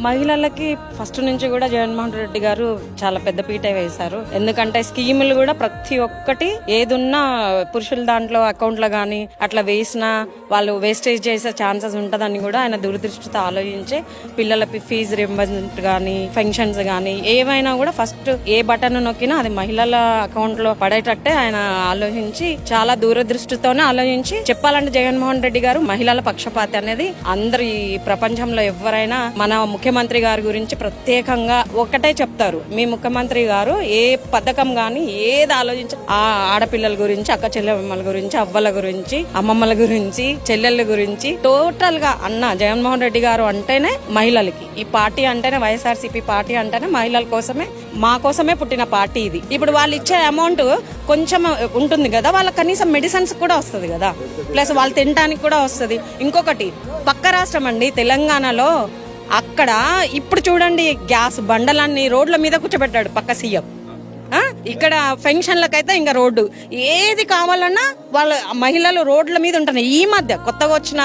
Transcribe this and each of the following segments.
మహిళలకి ఫస్ట్ నుంచి కూడా జగన్మోహన్ రెడ్డి గారు చాలా పెద్ద పీట వేశారు. ఎందుకంటే స్కీములు కూడా ప్రతి ఒక్కటి ఏదున్నా పురుషుల దాంట్లో అకౌంట్లో గానీ అట్లా వేసినా వాళ్ళు వేస్టేజ్ చేసే ఛాన్సెస్ ఉంటదని కూడా ఆయన దూరదృష్టితో ఆలోచించి పిల్లలకి ఫీజు రింబర్స్మెంట్ గానీ పెన్షన్స్ గానీ ఏమైనా కూడా ఫస్ట్ ఏ బటన్ నొక్కినా అది మహిళల అకౌంట్లో పడేటట్టే ఆయన ఆలోచించి చాలా దూరదృష్టితోనే ఆలోచించి చెప్పాలంటే జగన్మోహన్ రెడ్డి గారు మహిళల పక్షపాతి అనేది అందరి ప్రపంచంలో ఎవరైనా మన ముఖ్యమంత్రి గారి గురించి ప్రత్యేకంగా ఒకటే చెప్తారు. మీ ముఖ్యమంత్రి గారు ఏ పథకం గాని ఏది ఆలోచించి ఆ ఆడపిల్లల గురించి అక్క చెల్లెమ్మల గురించి అవ్వల గురించి అమ్మమ్మల గురించి చెల్లెళ్ళ గురించి టోటల్గా అన్న జగన్మోహన్ రెడ్డి గారు అంటేనే మహిళలకి. ఈ పార్టీ అంటేనే వైఎస్ఆర్సీపీ పార్టీ అంటేనే మహిళల కోసమే మా కోసమే పుట్టిన పార్టీ ఇది. ఇప్పుడు వాళ్ళు ఇచ్చే అమౌంట్ కొంచెం ఉంటుంది కదా వాళ్ళకి కనీసం మెడిసిన్స్ కూడా వస్తుంది కదా. ప్లస్ వాళ్ళు తినడానికి కూడా వస్తుంది. ఇంకొకటి పక్క రాష్ట్రం అండి తెలంగాణలో అక్కడ ఇప్పుడు చూడండి గ్యాస్ బండలన్నీ రోడ్ల మీద కూర్చోబెట్టాడు పక్క సీఎం. ఇక్కడ ఫంక్షన్లకైతే ఇంకా రోడ్డు. ఏది కావాలన్నా వాళ్ళ మహిళలు రోడ్ల మీద ఉంటున్నాయి. ఈ మధ్య కొత్తగా వచ్చిన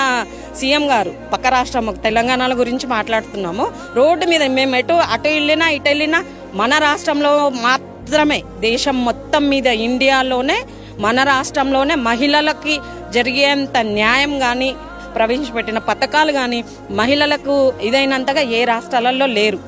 సీఎం గారు పక్క రాష్ట్రం తెలంగాణల గురించి మాట్లాడుతున్నాము. రోడ్డు మీద మేము ఎటు అటు వెళ్ళినా ఇటు వెళ్ళినా మన రాష్ట్రంలో మాత్రమే దేశం మొత్తం మీద ఇండియాలోనే మన రాష్ట్రంలోనే మహిళలకి జరిగేంత న్యాయం కానీ ప్రవేశపెట్టిన పథకాలు కానీ మహిళలకు ఇదైనంతగా ఏ రాష్ట్రాలలో లేరు.